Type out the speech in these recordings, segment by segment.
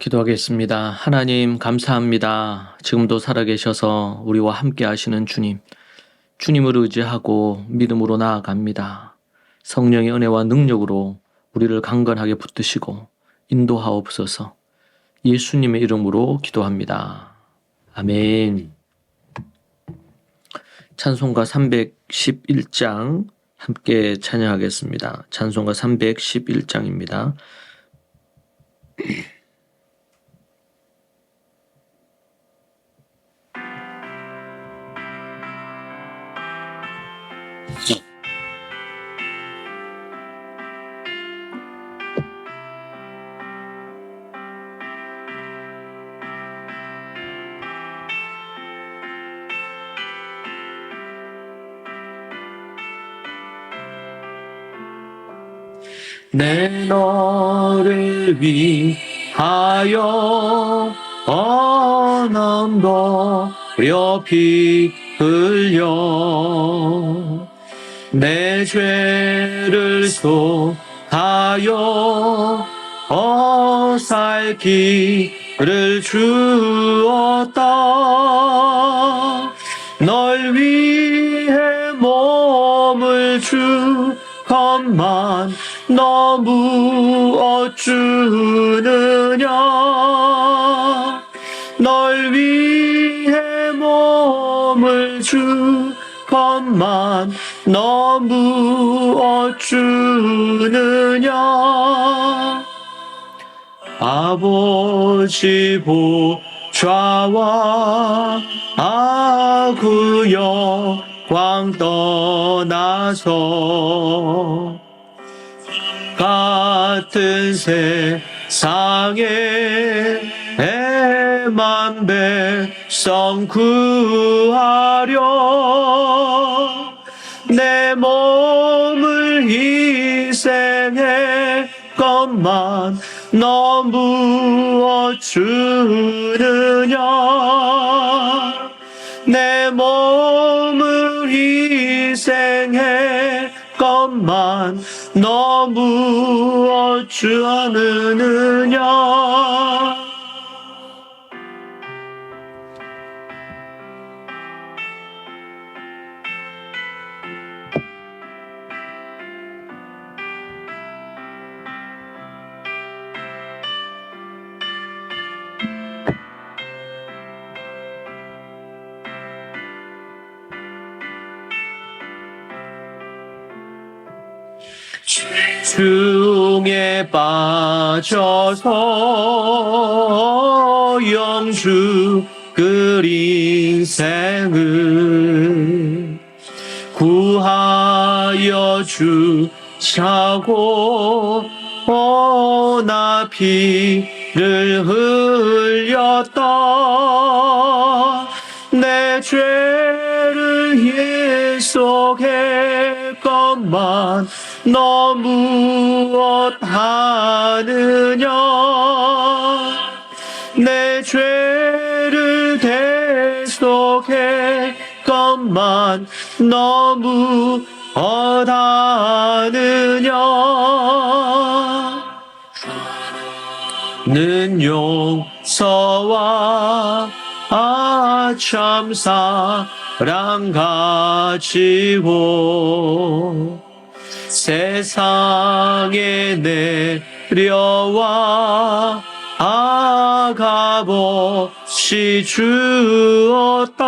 기도하겠습니다. 하나님, 감사합니다. 지금도 살아계셔서 우리와 함께 하시는 주님. 주님을 의지하고 믿음으로 나아갑니다. 성령의 은혜와 능력으로 우리를 강건하게 붙드시고 인도하옵소서. 예수님의 이름으로 기도합니다. 아멘. 찬송가 311장 함께 찬양하겠습니다. 찬송가 311장입니다. 내 너를 위하여 언음도 렵이 흘려? 내 죄를 소하여 어살기를 주었다. 널 위해 몸을 주건만 너무 어주느냐? 널 위해 몸을 주건만 너무 어주느냐? 아버지 보좌와 아구 영광 떠나서 같은 세상에 애만 백성 구하려 내 몸을 희생했건만 너무 어주느냐? 내 몸을 희생했건만 너무 어찌하느냐 중에 빠져서 영주 그린 생을 구하여 주자고 오나 피를 흘렸다. 내 죄를 예속했건만 너무 어하느냐? 내 죄를 대속했건만 너무 어하느냐? 는 용서와 아참 사랑 가지고 세상에 내려와 아가없이 주었다.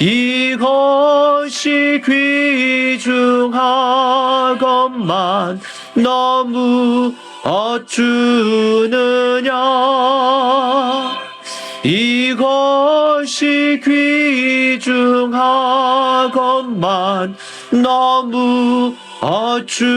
이것이 귀중하건만 너무 어주느냐. 이것이 귀중하건만 너무 어주느냐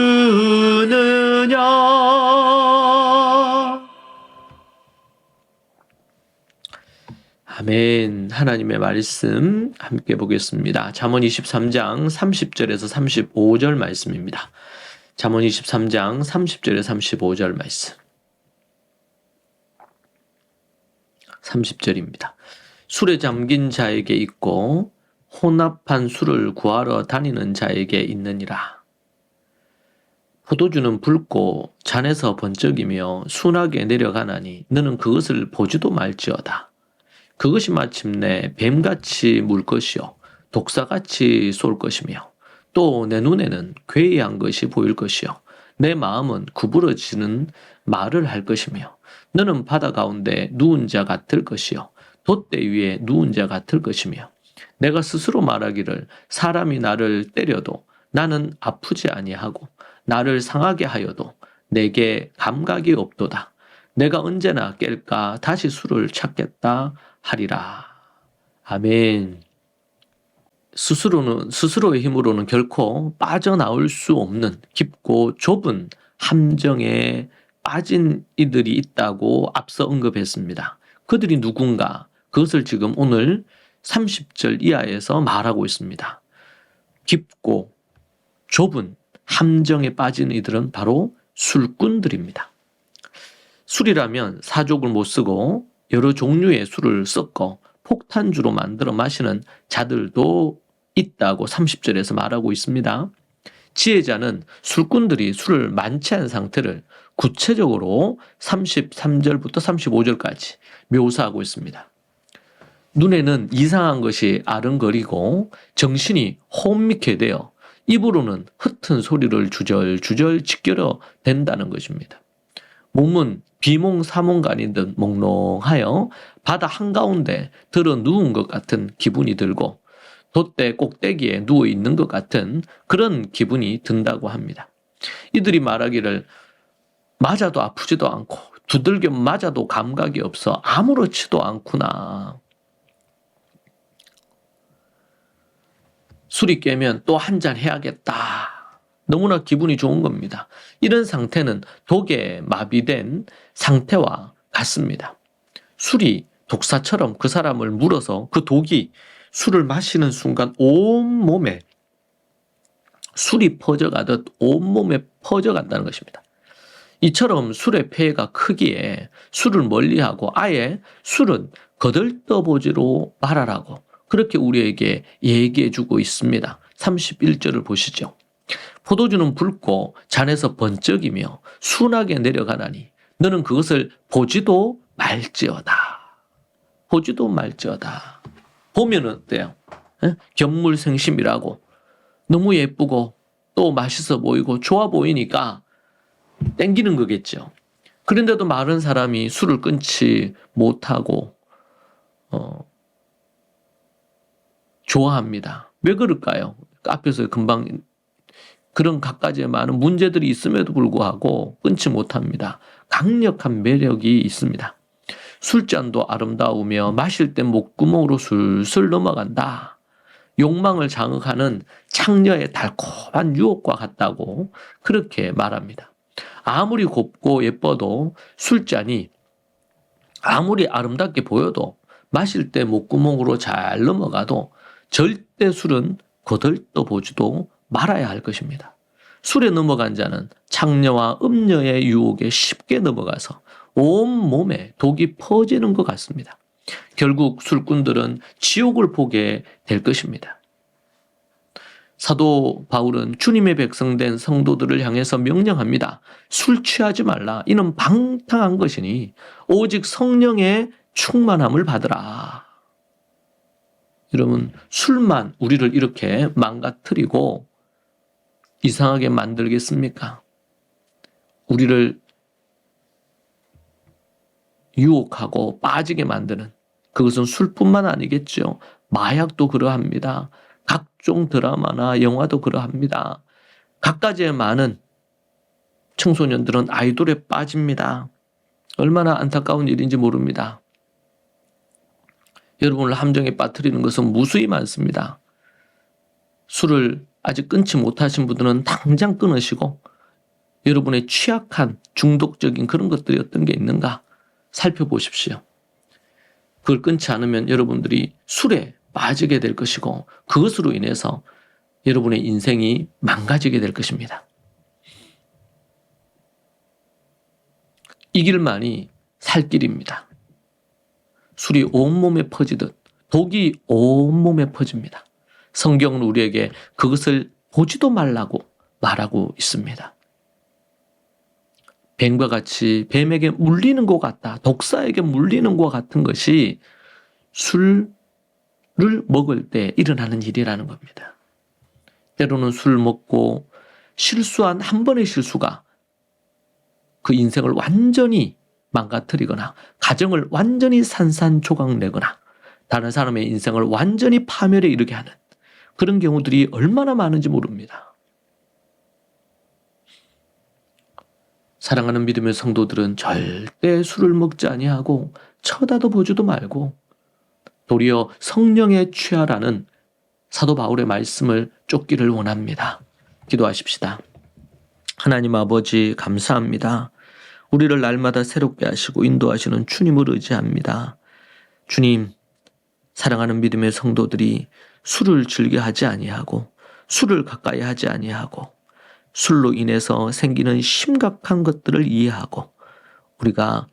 아멘. 하나님의 말씀 함께 보겠습니다. 잠언 23장 30절에서 35절 말씀입니다. 잠언 23장 30절에 35절 말씀. 30절입니다. 술에 잠긴 자에게 있고 혼합한 술을 구하러 다니는 자에게 있느니라. 포도주는 붉고 잔에서 번쩍이며 순하게 내려가나니 너는 그것을 보지도 말지어다. 그것이 마침내 뱀같이 물 것이요 독사같이 쏠 것이며 또 내 눈에는 괴이한 것이 보일 것이요 내 마음은 구부러지는 말을 할 것이며 너는 바다 가운데 누운 자 같을 것이요 돛대 위에 누운 자 같을 것이며 내가 스스로 말하기를 사람이 나를 때려도 나는 아프지 아니하고 나를 상하게 하여도 내게 감각이 없도다. 내가 언제나 깰까 다시 술을 찾겠다 하리라. 아멘. 스스로는 스스로의 힘으로는 결코 빠져나올 수 없는 깊고 좁은 함정에 빠진 이들이 있다고 앞서 언급했습니다. 그들이 누군가 그것을 지금 오늘 30절 이하에서 말하고 있습니다. 깊고 좁은 함정에 빠진 이들은 바로 술꾼들입니다. 술이라면 사족을 못 쓰고 여러 종류의 술을 섞어 폭탄주로 만들어 마시는 자들도 있다고 30절에서 말하고 있습니다. 지혜자는 술꾼들이 술을 만취한 상태를 구체적으로 33절부터 35절까지 묘사하고 있습니다. 눈에는 이상한 것이 아른거리고 정신이 혼미케 되어 입으로는 흩은 소리를 주절주절 지켜려 댄다는 것입니다. 몸은 비몽사몽간인 듯 몽롱하여 바다 한가운데 들어 누운 것 같은 기분이 들고 돛대 꼭대기에 누워 있는 것 같은 그런 기분이 든다고 합니다. 이들이 말하기를 맞아도 아프지도 않고 두들겨 맞아도 감각이 없어 아무렇지도 않구나. 술이 깨면 또 한 잔 해야겠다. 너무나 기분이 좋은 겁니다. 이런 상태는 독에 마비된 상태와 같습니다. 술이 독사처럼 그 사람을 물어서 그 독이 술을 마시는 순간 온몸에 술이 퍼져가듯 온몸에 퍼져간다는 것입니다. 이처럼 술의 폐해가 크기에 술을 멀리하고 아예 술은 거들떠보지로 말하라고 그렇게 우리에게 얘기해 주고 있습니다. 31절을 보시죠. 포도주는 붉고 잔에서 번쩍이며 순하게 내려가나니 너는 그것을 보지도 말지어다. 보지도 말지어다. 보면 어때요? 에? 견물생심이라고 너무 예쁘고 또 맛있어 보이고 좋아 보이니까 땡기는 거겠죠. 그런데도 마른 사람이 술을 끊지 못하고 어, 좋아합니다. 왜 그럴까요? 앞에서 금방 그런 갖가지의 많은 문제들이 있음에도 불구하고 끊지 못합니다. 강력한 매력이 있습니다. 술잔도 아름다우며 마실 때 목구멍으로 술술 넘어간다. 욕망을 자극하는 창녀의 달콤한 유혹과 같다고 그렇게 말합니다. 아무리 곱고 예뻐도 술잔이 아무리 아름답게 보여도 마실 때 목구멍으로 잘 넘어가도 절대 술은 거들떠 보지도 말아야 할 것입니다. 술에 넘어간 자는 창녀와 음녀의 유혹에 쉽게 넘어가서 온 몸에 독이 퍼지는 것 같습니다. 결국 술꾼들은 지옥을 보게 될 것입니다. 사도 바울은 주님의 백성된 성도들을 향해서 명령합니다. 술 취하지 말라. 이는 방탕한 것이니 오직 성령의 충만함을 받으라. 여러분, 술만 우리를 이렇게 망가뜨리고 이상하게 만들겠습니까? 우리를 유혹하고 빠지게 만드는 그것은 술뿐만 아니겠죠. 마약도 그러합니다. 각종 드라마나 영화도 그러합니다. 갖가지의 많은 청소년들은 아이돌에 빠집니다. 얼마나 안타까운 일인지 모릅니다. 여러분을 함정에 빠뜨리는 것은 무수히 많습니다. 술을 아직 끊지 못하신 분들은 당장 끊으시고 여러분의 취약한 중독적인 그런 것들이 어떤 게 있는가 살펴보십시오. 그걸 끊지 않으면 여러분들이 술에 빠지게 될 것이고 그것으로 인해서 여러분의 인생이 망가지게 될 것입니다. 이 길만이 살 길입니다. 술이 온몸에 퍼지듯 독이 온몸에 퍼집니다. 성경은 우리에게 그것을 보지도 말라고 말하고 있습니다. 뱀과 같이 뱀에게 물리는 것 같다. 독사에게 물리는 것 같은 것이 술을 먹을 때 일어나는 일이라는 겁니다. 때로는 술 먹고 실수한 한 번의 실수가 그 인생을 완전히 망가뜨리거나 가정을 완전히 산산조각 내거나 다른 사람의 인생을 완전히 파멸에 이르게 하는 그런 경우들이 얼마나 많은지 모릅니다. 사랑하는 믿음의 성도들은 절대 술을 먹지 아니하고 쳐다도 보지도 말고 도리어 성령에 취하라는 사도 바울의 말씀을 쫓기를 원합니다. 기도하십시다. 하나님 아버지 감사합니다. 우리를 날마다 새롭게 하시고 인도하시는 주님을 의지합니다. 주님, 사랑하는 믿음의 성도들이 술을 즐겨 하지 아니하고 술을 가까이 하지 아니하고 술로 인해서 생기는 심각한 것들을 이해하고 우리가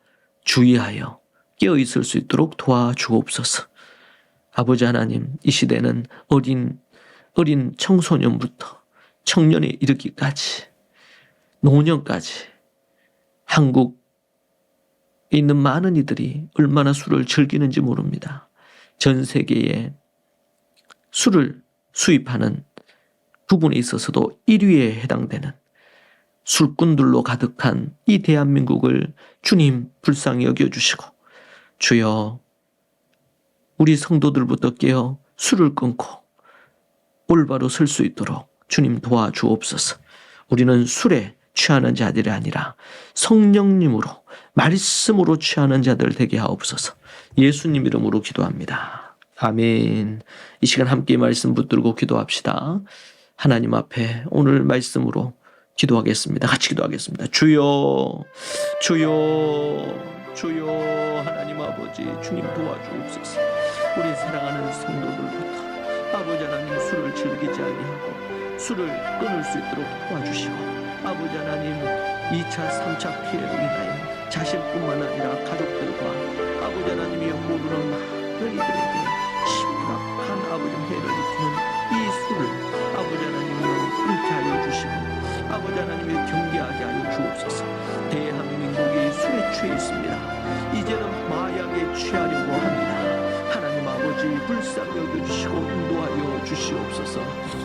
주의하여 깨어 있을 수 있도록 도와주옵소서. 아버지 하나님, 이 시대는 어린 어린 청소년부터 청년에 이르기까지 노년까지 한국에 있는 많은 이들이 얼마나 술을 즐기는지 모릅니다. 전 세계에 술을 수입하는 부분에 있어서도 1위에 해당되는 술꾼들로 가득한 이 대한민국을 주님 불쌍히 여겨주시고 주여 우리 성도들부터 깨어 술을 끊고 올바로 설 수 있도록 주님 도와주옵소서. 우리는 술에 취하는 자들이 아니라 성령님으로 말씀으로 취하는 자들 되게 하옵소서. 예수님 이름으로 기도합니다. 아멘. 이 시간 함께 말씀 붙들고 기도합시다. 하나님 앞에 오늘 말씀으로 기도하겠습니다. 같이 기도하겠습니다. 주여, 주여, 주여, 하나님 아버지, 주님 도와주옵소서. 우리 사랑하는 성도들부터 아버지 하나님 술을 즐기지 아니하고 술을 끊을 수 있도록 도와주시고 아버지 하나님 2차, 3차 피해로 인하여 자신뿐만 아니라 가족들과 아버지 하나님이 모르는 많은 이들에게 심각한 아버지 해를 입히는 이 술을 아버지 하나님이여 끊게 하여 주시고 아버지 하나님이 경계하게 하여 주옵소서. 대한민국이 술에 취해 있습니다. 이제는 마약에 취하려고 합니다. 하나님 아버지 불쌍히 여겨주시고 인도하여 주시옵소서